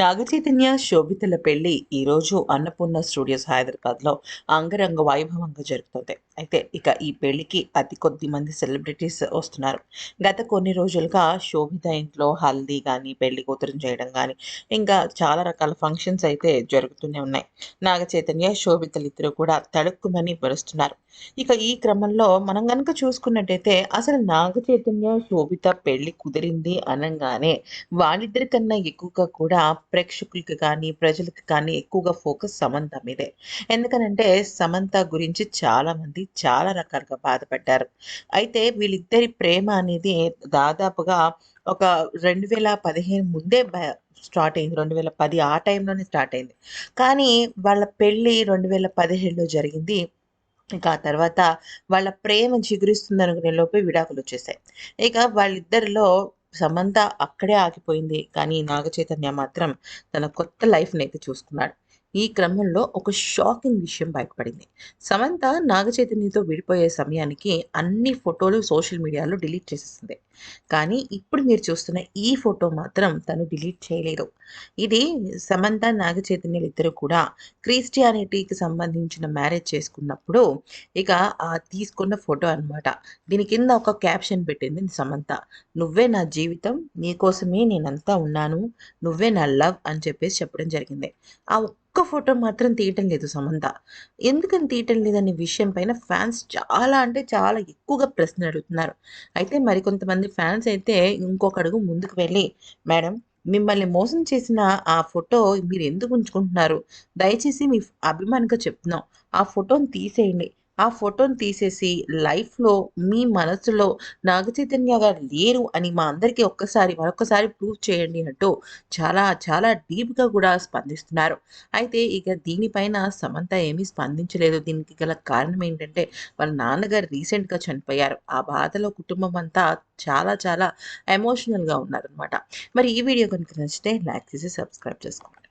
నాగచైతన్య శోభితల పెళ్ళి ఈరోజు అన్నపూర్ణ స్టూడియోస్ హైదరాబాద్లో అంగరంగ వైభవంగా జరుగుతుంది. అయితే ఇక ఈ పెళ్ళికి అతి కొద్ది మంది సెలబ్రిటీస్ వస్తున్నారు. గత కొన్ని రోజులుగా శోభిత ఇంట్లో హల్దీ కానీ పెళ్ళి కూతురు చేయడం కానీ ఇంకా చాలా రకాల ఫంక్షన్స్ అయితే జరుగుతూనే ఉన్నాయి. నాగ చైతన్య శోభితలు ఇద్దరు కూడా తడుక్కుమని మెరుస్తున్నారు. ఇక ఈ క్రమంలో మనం కనుక చూసుకున్నట్టయితే అసలు నాగ చైతన్య శోభిత పెళ్ళి కుదిరింది అనగానే వాళ్ళిద్దరి కన్నా ఎక్కువగా కూడా ప్రేక్షకులకి కానీ ప్రజలకు కానీ ఎక్కువగా ఫోకస్ సమంత మీదే. ఎందుకనంటే సమంత గురించి చాలా మంది చాలా రకాలుగా బాధపడ్డారు. అయితే వీళ్ళిద్దరి ప్రేమ అనేది దాదాపుగా ఒక రెండు వేల పదిహేను ముందే స్టార్ట్ అయింది. రెండు వేల పది ఆ టైంలోనే స్టార్ట్ అయింది. కానీ వాళ్ళ పెళ్ళి రెండు వేల పదిహేడులో జరిగింది. ఇక ఆ తర్వాత వాళ్ళ ప్రేమ చిగురిస్తుంది అనుకునే లోపే విడాకులు వచ్చేసాయి. ఇక వాళ్ళిద్దరిలో సమంత అక్కడే ఆగిపోయింది. కానీ నాగచైతన్య మాత్రం తన కొత్త లైఫ్ని అయితే చూసుకున్నాడు. ఈ క్రమంలో ఒక షాకింగ్ విషయం బయటపడింది. సమంత నాగచైతన్యతో విడిపోయే సమయానికి అన్ని ఫోటోలు సోషల్ మీడియాలో డిలీట్ చేసేసింది. కానీ ఇప్పుడు మీరు చూస్తున్న ఈ ఫోటో మాత్రం తను డిలీట్ చేయలేదు. ఇది సమంత నాగచైతన్యులు ఇద్దరు కూడా క్రిస్టియానిటీకి సంబంధించిన మ్యారేజ్ చేసుకున్నప్పుడు ఇక ఆ తీసుకున్న ఫోటో అనమాట దీని కింద ఒక క్యాప్షన్ పెట్టింది సమంత. నువ్వే నా జీవితం నీకోసమే నేనంతా ఉన్నాను. నువ్వే నా లవ్ అని చెప్పేసి చెప్పడం జరిగింది. ఆ ఒక్క ఫోటో మాత్రం తీయటం లేదు సమంత. ఎందుకని తీయటం లేదనే విషయం పైన ఫ్యాన్స్ చాలా అంటే చాలా ఎక్కువగా ప్రశ్న అడుగుతున్నారు. అయితే మరికొంతమంది ఫ్యాన్స్ అయితే ఇంకొక అడుగు ముందుకు వెళ్ళి మేడం మిమ్మల్ని మోసం చేసిన ఆ ఫోటో మీరు ఎందుకు ఉంచుకుంటున్నారు? దయచేసి మీ అభిమానిగా చెప్తున్నాం. ఆ ఫోటోని తీసేయండి. ఆ ఫోటోని తీసేసి లైఫ్లో మీ మనసులో నాగచైతన్య గారు లేరు అని మా అందరికీ ఒక్కసారి మరొకసారి ప్రూవ్ చేయండి అంటూ చాలా చాలా డీప్గా కూడా స్పందిస్తున్నారు. అయితే ఇక దీనిపైన సమంత ఏమీ స్పందించలేదు. దీనికి గల కారణం ఏంటంటే వాళ్ళ నాన్నగారు రీసెంట్గా చనిపోయారు. ఆ బాధలో కుటుంబం అంతా చాలా చాలా ఎమోషనల్గా ఉన్నారనమాట మరి ఈ వీడియో కనుక నచ్చితే లైక్ చేసి సబ్స్క్రైబ్ చేసుకోండి.